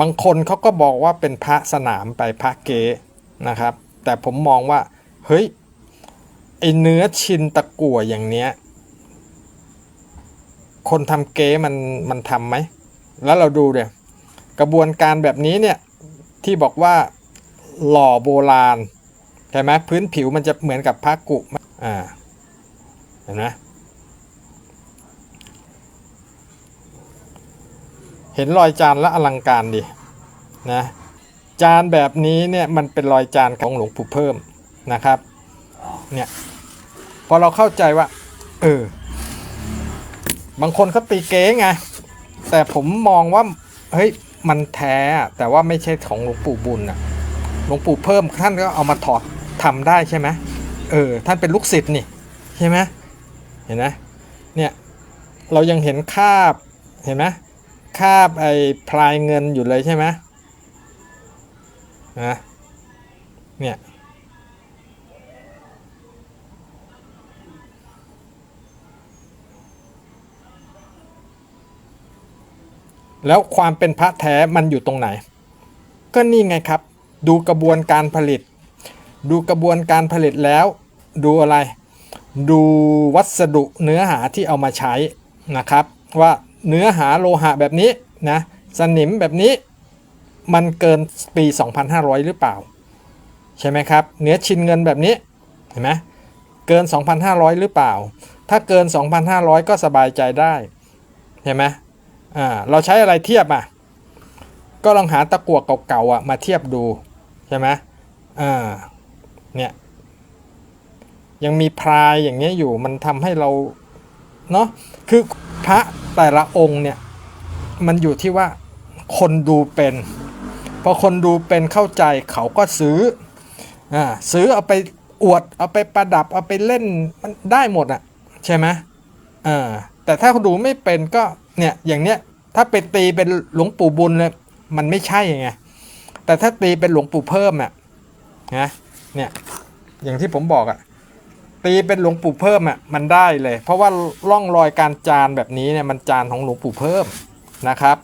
บางคนเขาก็บอกว่าเป็นพระสนามไปพระเกนะครับ แต่ผมมองว่าเฮ้ยไอเนื้อชินตะกั่วอย่างเนี้ย คนทำเก๊มันมันทำไหม แล้วเราดูเนี่ยกระบวนการแบบนี้เนี่ยที่บอกว่าหล่อโบราณใช่ไหมพื้นผิวมันจะเหมือนกับพระกุอ่าเห็นไหม เห็นรอยจานและอลังการดินะจานแบบนี้เนี่ยมันเป็นรอยจานของหลวงปู่เพิ่มนะครับเนี่ยพอเราเข้าใจว่าเออบางคนเขาตีเก๊ไงแต่ผมมองว่าเฮ้ยมันแท้แต่ว่าไม่ใช่ของหลวงปู่บุญอะหลวงปู่เพิ่มท่านก็เอามาถอดทำได้ใช่ไหมเออท่านเป็นลูกศิษย์นี่ใช่ไหมเห็นไหมเนี่ยเรายังเห็นคาบเห็นไหม คาบไอ้พลายเงินอยู่เลยใช่ไหมนะเนี่ยแล้วความเป็นพระแท้มันอยู่ตรงไหน ก็นี่ไงครับ ดูกระบวนการผลิต ดูกระบวนการผลิตแล้ว ดูอะไร ดูวัสดุเนื้อหาที่เอามาใช้นะครับ ว่า เนื้อหาโลหะแบบนี้นะสนิมแบบนี้มันเกินปี 2,500 หรือเปล่า ใช่ไหมครับ เนื้อชิ้นเงินแบบนี้เห็นไหมเกิน 2,500 หรือเปล่า ถ้าเกิน 2,500 ก็สบายใจได้เห็นไหมอ่าเราใช้อะไรเทียบอะก็ลองหาตะกั่วเก่าๆอะมาเทียบดูใช่ไหมอ่าเนี่ยยังมีพรายอย่างเงี้ยอยู่มันทำให้เราเนาะคือพระ แต่ละองค์เนี่ยมันอยู่ที่ว่าคนดูเป็นพอคนดูเป็นเข้าใจเขาก็ซื้ออ่าซื้อเอาไปอวดเอาไปประดับเอาไปเล่นมันได้หมดอะใช่ไหมอ่าแต่ถ้าเขาดูไม่เป็นก็เนี่ยอย่างเนี้ยถ้าไปตีเป็นหลวงปู่บุญเลยมันไม่ใช่ไงแต่ถ้าตีเป็นหลวงปู่เพิ่มอะนะเนี่ยอย่างที่ผมบอกอะ ตีเป็นหลวงปู่เพิ่มอะมันได้เลย เพราะว่าร่องรอยการจานแบบนี้เนี่ยมันจานของหลวงปู่เพิ่มนะครับ